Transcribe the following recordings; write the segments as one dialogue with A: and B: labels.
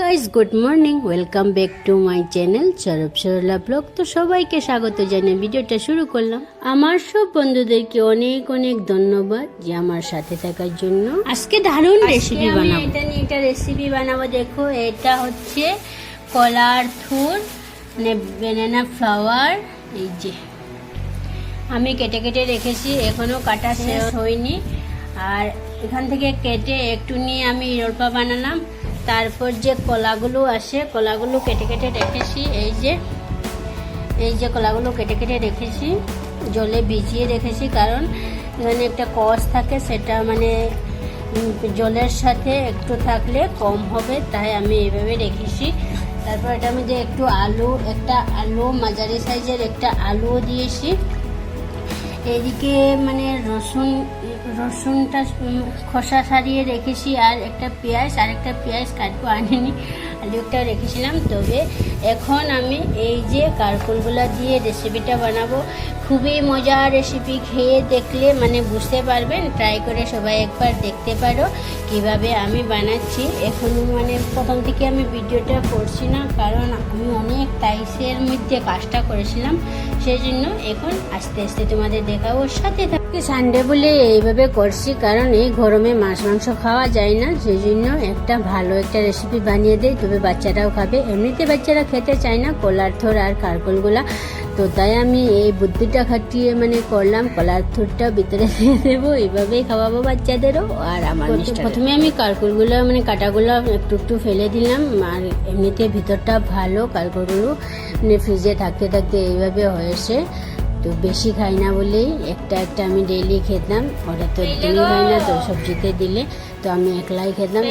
A: Guys good morning welcome back to my channel সরব Sarala blog তো সবাইকে স্বাগত জানিয়ে ভিডিওটা শুরু করলাম। আমার সব বন্ধুদেরকে অনেক অনেক ধন্যবাদ যে আমার সাথে থাকার জন্য। আজকে দারুণ রেসিপি বানাবো। এটা নিয়ে একটা রেসিপি বানাবো। দেখো এটা হচ্ছে কলার থুর মানে বেনানা ফ্লাওয়ার এই যে। আমি কেটে কেটে রেখেছি এখনও কাটা শেষ হয়নি। আর এখান থেকে কেটে একটু নিয়ে আমি ইরোলপা বানালাম। তারপর যে কলাগুলো আসে, কলাগুলো কেটে কেটে রেখেছি। এই যে এই যে কলাগুলো কেটে কেটে রেখেছি, জলে ভিজিয়ে রেখেছি কারণ এখানে একটা কষ থাকে, সেটা মানে জলের সাথে একটু থাকলে কম হবে, তাই আমি এইভাবে রেখেছি। তারপর এটার মধ্যে একটু আলু, একটা আলু, মাঝারি সাইজের একটা আলুও দিয়েছি। এদিকে মানে রসুন, রসুনটা খোসা সারিয়ে রেখেছি আর একটা পেঁয়াজ, আর একটা পেঁয়াজ কাটবো আনিনি আলুটা রেখেছিলাম। তবে এখন আমি এই যে কারকুলগুলো দিয়ে রেসিপিটা বানাবো খুবই মজার রেসিপি খেয়ে দেখলে মানে বুঝতে পারবেন। ট্রাই করে সবাই একবার দেখতে পারো কীভাবে আমি বানাচ্ছি। এখন মানে প্রথম থেকে আমি ভিডিওটা করছি না, কারণ আমি অনেক টাইসের মধ্যে কাজটা করেছিলাম। সেই জন্য এখন আস্তে আস্তে তোমাদের দেখাবো, সাথে থাকি সানডে বলে এইভাবে করছি, কারণ এই গরমে মাছ, মাংস খাওয়া যায় না। সেই জন্য একটা ভালো একটা রেসিপি বানিয়ে দেয় তবে বাচ্চারাও খাবে। এমনিতে বাচ্চারা খেতে চায় না। কলার থোর আর কারকলগুলা তো তাই আমি এই বুদ্ধিটা খাটিয়ে মানে করলাম কলার থুরটা ভিতরে দিয়ে দেবো এইভাবেই খাওয়াবো বাচ্চাদেরও আর আমার প্রথমে আমি কারকুলগুলো মানে কাটাগুলো একটু একটু ফেলে দিলাম আর এমনিতে ভিতরটা ভালো কারকুলগুলো মানে ফ্রিজে থাকতে থাকতে এইভাবে হয়েছে। তো বেশি খাই না বলেই একটা একটা আমি ডেইলি খেতাম ওরা তো ডেলি খাই না তো সবজিতে দিলে তো আমি একলাই খেতাম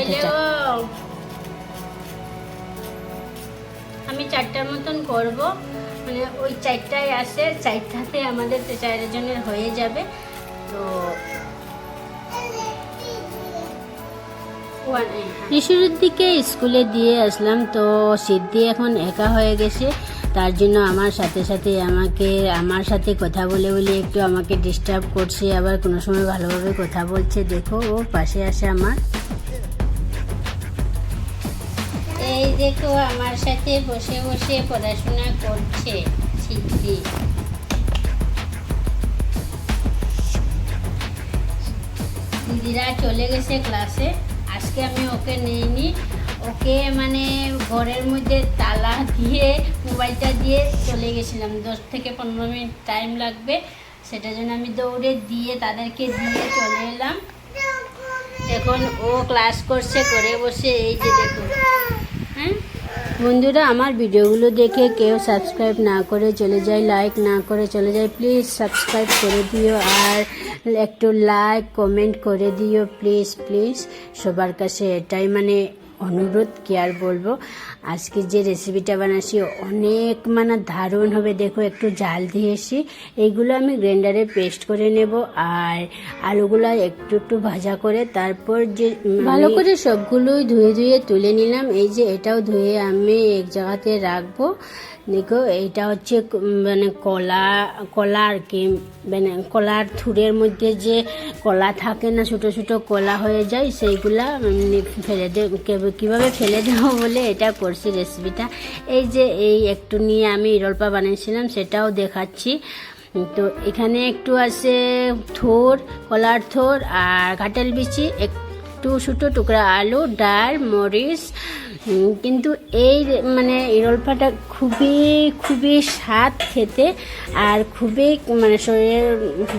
A: আমি চারটার মতন করব। মানে ওই চারটায় আসে চারটাতে আমাদের তো চারজনের হয়ে যাবে। তো ঋষুর দিকে স্কুলে দিয়ে আসলাম তো সিদ্ধি এখন একা হয়ে গেছে। তার জন্য আমার সাথে সাথে আমাকে আমার সাথে কথা বলে বলে একটু আমাকে ডিস্টার্ব করছে। আবার কোনো সময় ভালোভাবে কথা বলছে। দেখো ও পাশে আসে আমার। এই দেখো আমার সাথে বসে বসে পড়াশোনা করছে। চলে গেছে ক্লাসে। আজকে আমি ওকে নিইনি ওকে মানে ঘরের মধ্যে তালা দিয়ে, মোবাইলটা দিয়ে চলে গেছিলাম। দশ থেকে পনেরো মিনিট টাইম লাগবে। সেটার জন্য আমি দৌড়ে দিয়ে তাদেরকে দিয়ে চলে এলাম। এখন ও ক্লাস করছে, করে বসে এই যে দেখুন। হ্যাঁ? বন্ধুরা, আমার ভিডিওগুলো দেখে কেউ সাবস্ক্রাইব না করে চলে যায় লাইক না করে চলে যায় প্লিজ সাবস্ক্রাইব করে দিও আর একটু লাইক কমেন্ট করে দিও প্লিজ প্লিজ সবার কাছে এটাই মানে অনুরোধ কি আর বলব? আজকে যে রেসিপিটা বানাচ্ছি, অনেক মানে দারুণ হবে। দেখো, একটু জাল দিয়েছি এইগুলো আমি গ্রাইন্ডারে পেস্ট করে নেব আর আলুগুলো একটু একটু ভাজা করে তারপর যে ভালো করে সবগুলোই ধুয়ে ধুয়ে তুলে নিলাম। এই যে এটাও ধুয়ে আমি এক জায়গাতে রাখব। দেখো এইটা হচ্ছে মানে কলা কলা আর কি মানে কলার থুরের মধ্যে যে কলা থাকে না, ছোট ছোট কলা হয়ে যায়, সেইগুলা ফেলে দে কীভাবে ফেলে দেবো বলে এটা করছি রেসিপিটা এই যে এই একটু নিয়ে আমি ইরলপা বানিয়েছিলাম, সেটাও দেখাচ্ছি। তো এখানে একটু আছে থোর, কলার থোর আর কাঁঠাল বিচি, একটু ছোটো টুকরা আলু, ডাল, মরিচ কিন্তু এই মানে ইরলপাটা খুবই খুবই স্বাদ খেতে আর খুবই মানে শরীরের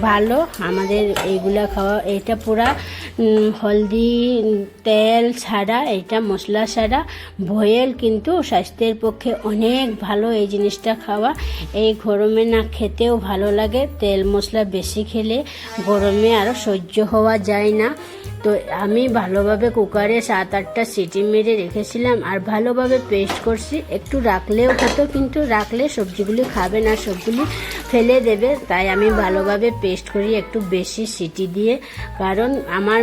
A: ভালো। আমাদের এইগুলা খাওয়া, এটা পুরা হলদি, তেল ছাড়া, এটা মশলা ছাড়া। ভয়েল কিন্তু স্বাস্থ্যের পক্ষে অনেক ভালো এই জিনিসটা খাওয়া। এই গরমে না খেতেও ভালো লাগে। তেল মশলা বেশি খেলে গরমে আরও সহ্য হওয়া যায় না। তো আমি ভালোভাবে কুকারে সাত আটটা সিটি মেরে রেখেছিলাম আর ভালোভাবে পেস্ট করছি। একটু রাখলেও হতো, কিন্তু রাখলে সবজিগুলি খাবে না সবগুলি ফেলে দেবে। তাই আমি ভালোভাবে পেস্ট করি একটু বেশি সিটি দিয়ে। কারণ আমার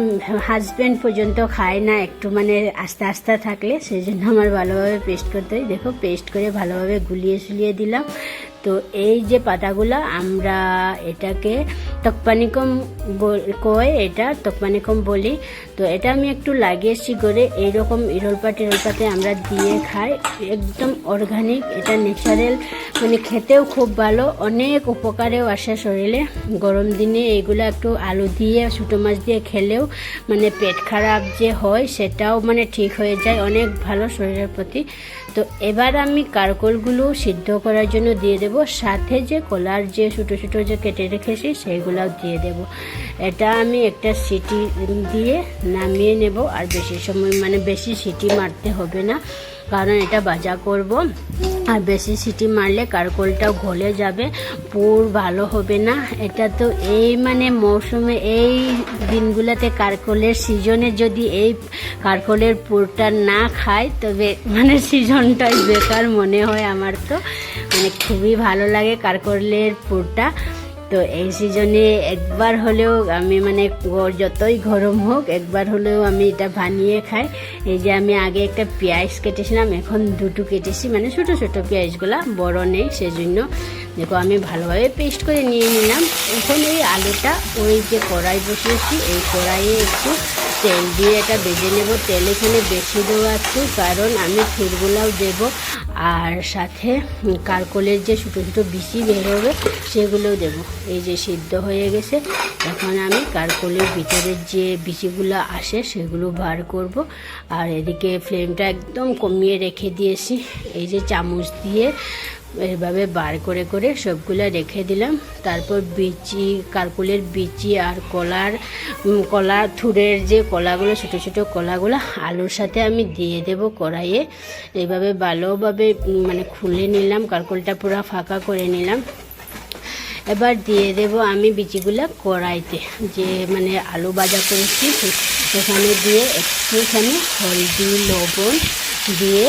A: হাজব্যান্ড পর্যন্ত খায় না একটু মানে আস্তে আস্তে থাকলে, সেই জন্য আমার ভালোভাবে পেস্ট করতে হয়। দেখো, পেস্ট করে ভালোভাবে গুলিয়ে সুলিয়ে দিলাম। তো এই যে পাতাগুলা আমরা এটাকে তকপানিকম কয় এটা? তকপানিকম বলি। তো এটা আমি একটু লাগিয়েছি করে এইরকম ইরলপা টিরলপাতে আমরা দিয়ে খাই। একদম অর্গানিক এটা ন্যাচারাল মানে খেতেও খুব ভালো। অনেক উপকারেও আসে শরীরে। গরম দিনে এইগুলো একটু আলু দিয়ে ছোটো মাছ দিয়ে খেলেও মানে পেট খারাপ যে হয়, সেটাও মানে ঠিক হয়ে যায়। অনেক ভালো শরীরের প্রতি। তো এবার আমি কারকলগুলো সিদ্ধ করার জন্য দিয়ে দেব। সাথে যে কলার যে ছোটো ছোটো যে কেটে রেখেছি, সেইগুলোও দিয়ে দেব। এটা আমি একটা সিটি দিয়ে নামিয়ে নেব। আর বেশি সময় মানে বেশি সিটি মারতে হবে না। কারণ এটা ভাজা করব। আর বেশি সিটি মারলে কারকলটাও গলে যাবে। পুর ভালো হবে না। এটা তো এই মানে মৌসুমে এই দিনগুলোতে কারকলের সিজনে যদি এই কারকলের পুরটা না খায় তবে মানে সিজনটাই বেকার মনে হয় আমার তো। মানে খুবই ভালো লাগে কারকলের পুরটা। তো এই সিজনে একবার হলেও আমি মানে যতই গরম হোক, একবার হলেও আমি এটা বানিয়ে খাই। এই যে আমি আগে একটা পেঁয়াজ কেটেছিলাম, এখন দুটো কেটেছি। মানে ছোটো ছোটো পেঁয়াজগুলা, বড় নেই সেজন্য। দেখো, আমি ভালোভাবে পেস্ট করে নিয়ে নিলাম। এখন এই আলুটা ওই যে কড়াই বসিয়েছি, এই কড়াইয়ে একটু তেল দিয়ে এটা বেজে নেব। তেল এখানে বেশি দেওয়া একটু কারণ আমি ফুলগুলাও দেব। আর সাথে কারকলের যে ছোটো ছোটো বিচি বেরোবে সেগুলোও দেব। এই যে সিদ্ধ হয়ে গেছে, এখন আমি কারকলের ভিতরের যে বিচিগুলো আসে, সেগুলো বার করব। আর এদিকে ফ্লেমটা একদম কমিয়ে রেখে দিয়েছি। এই যে চামচ দিয়ে এভাবে বার করে করে সবগুলো রেখে দিলাম। তারপর বিচি, কারকুলের বিচি আর কলার কলা থুরের যে কলাগুলো, ছোটো ছোটো কলাগুলো, আলুর সাথে আমি দিয়ে দেব কড়াইয়ে। এইভাবে ভালোভাবে মানে খুলে নিলাম, কারকুলটা পুরো ফাঁকা করে নিলাম। এবার দিয়ে দেব আমি বিচিগুলো কড়াইতে, যে মানে আলু ভাজা করেছি। সেখানে দিয়ে একটুখানি হলদি, লবণ দিয়ে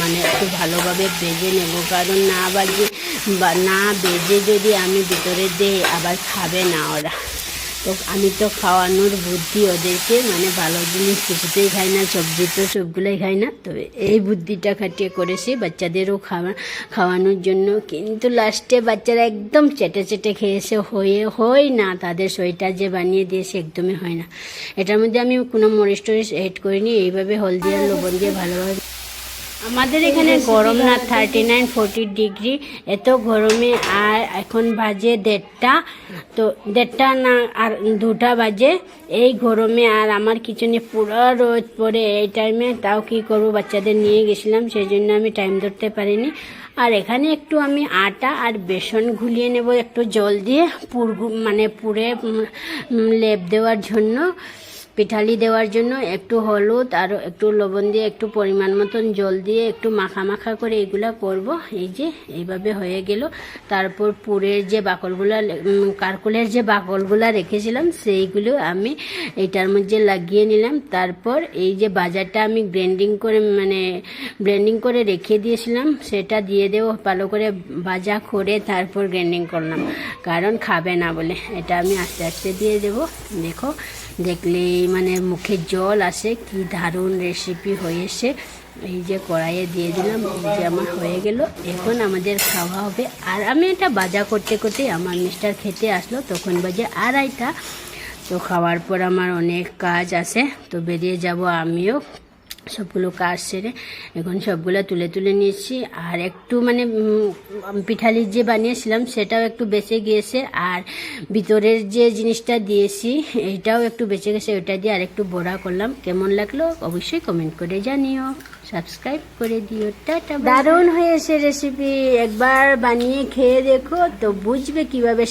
A: মানে একটু ভালোভাবে বেজে নেব। কারণ না বাজে, বা না বেজে যদি আমি ভিতরে দেই, আবার খাবে না ওরা। তো আমি তো খাওয়ানোর বুদ্ধি ওদেরকে মানে ভালো জিনিস কিছুতেই খাই না, সবজি তো সবগুলোই খাই না। তবে এই বুদ্ধিটা খাটিয়ে করেছি, বাচ্চাদেরও খাওয়া, খাওয়ানোর জন্য। কিন্তু লাস্টে বাচ্চারা একদম চেটে চেটে খেয়েছে, হয়ে হয় না, তাদের সইটা যে বানিয়ে দিয়েছে একদমই হয় না। এটার মধ্যে আমি কোনো মরিচ টরিচ এড করিনি, এইভাবে হলদি আর লবণ দিয়ে ভালোভাবে আমাদের এখানে গরম না থার্টি নাইন ফোরটি ডিগ্রি এত গরমে আর এখন বাজে দেড়টা। তো দেড়টা না, আর দুটা বাজে। এই গরমে আর আমার কিচেনে পুরো রোদ পড়ে। এই টাইমে তাও কি করব? বাচ্চাদের নিয়ে গেছিলাম সেই জন্য আমি টাইম ধরতে পারিনি। আর এখানে একটু আমি আটা আর বেসন ঘুলিয়ে নেব, একটু জল দিয়ে পুর মানে পুরে লেপ দেওয়ার জন্য। পিঠালি দেওয়ার জন্য একটু হলুদ আর একটু লবণ দিয়ে একটু পরিমাণ মতন জল দিয়ে একটু মাখা মাখা করে এগুলা করব। এই যে এইভাবে হয়ে গেল। তারপর পুরের যে বাকলগুলা কারকুলের যে বাকলগুলা রেখেছিলাম, সেইগুলো আমি এটার মধ্যে লাগিয়ে নিলাম। তারপর এই যে বাজারটা আমি গ্রাইন্ডিং করে মানে ব্লেন্ডিং করে রেখে দিয়েছিলাম, সেটা দিয়ে দেবো ভালো করে ভাজা করে তারপর গ্রাইন্ডিং করলাম। কারণ খাবে না বলে। এটা আমি আস্তে আস্তে দিয়ে দেবো। দেখো, দেখলেই মানে মুখে জল আসে, কি দারুণ রেসিপি হয়েছে। এই যে কড়াইয়ে দিয়ে দিলাম, এই যে আমার হয়ে গেল। এখন আমাদের খাওয়া হবে। আর আমি এটা বাজা করতে করতে আমার মিস্টার খেতে আসলো, তখন বাজে আড়াইটা। তো খাওয়ার পর আমার অনেক কাজ আছে, তো বেরিয়ে যাব আমিও। সবগুলো কাজ সেরে এখন সবগুলো তুলে তুলে নিয়েছি। আর একটু মানে পিঠালি যে বানিয়েছিলাম সেটাও একটু বেঁচে গিয়েছে। আর ভিতরের যে জিনিসটা দিয়েছি এটাও একটু বেঁচে গেছে ওটা দিয়ে আর একটু বড়া করলাম। কেমন লাগল অবশ্যই কমেন্ট করে জানিও। সাবস্ক্রাইব করে দিও। টাটা দারুণ হয়েছে রেসিপি একবার বানিয়ে খেয়ে দেখো, তো বুঝবে কীভাবে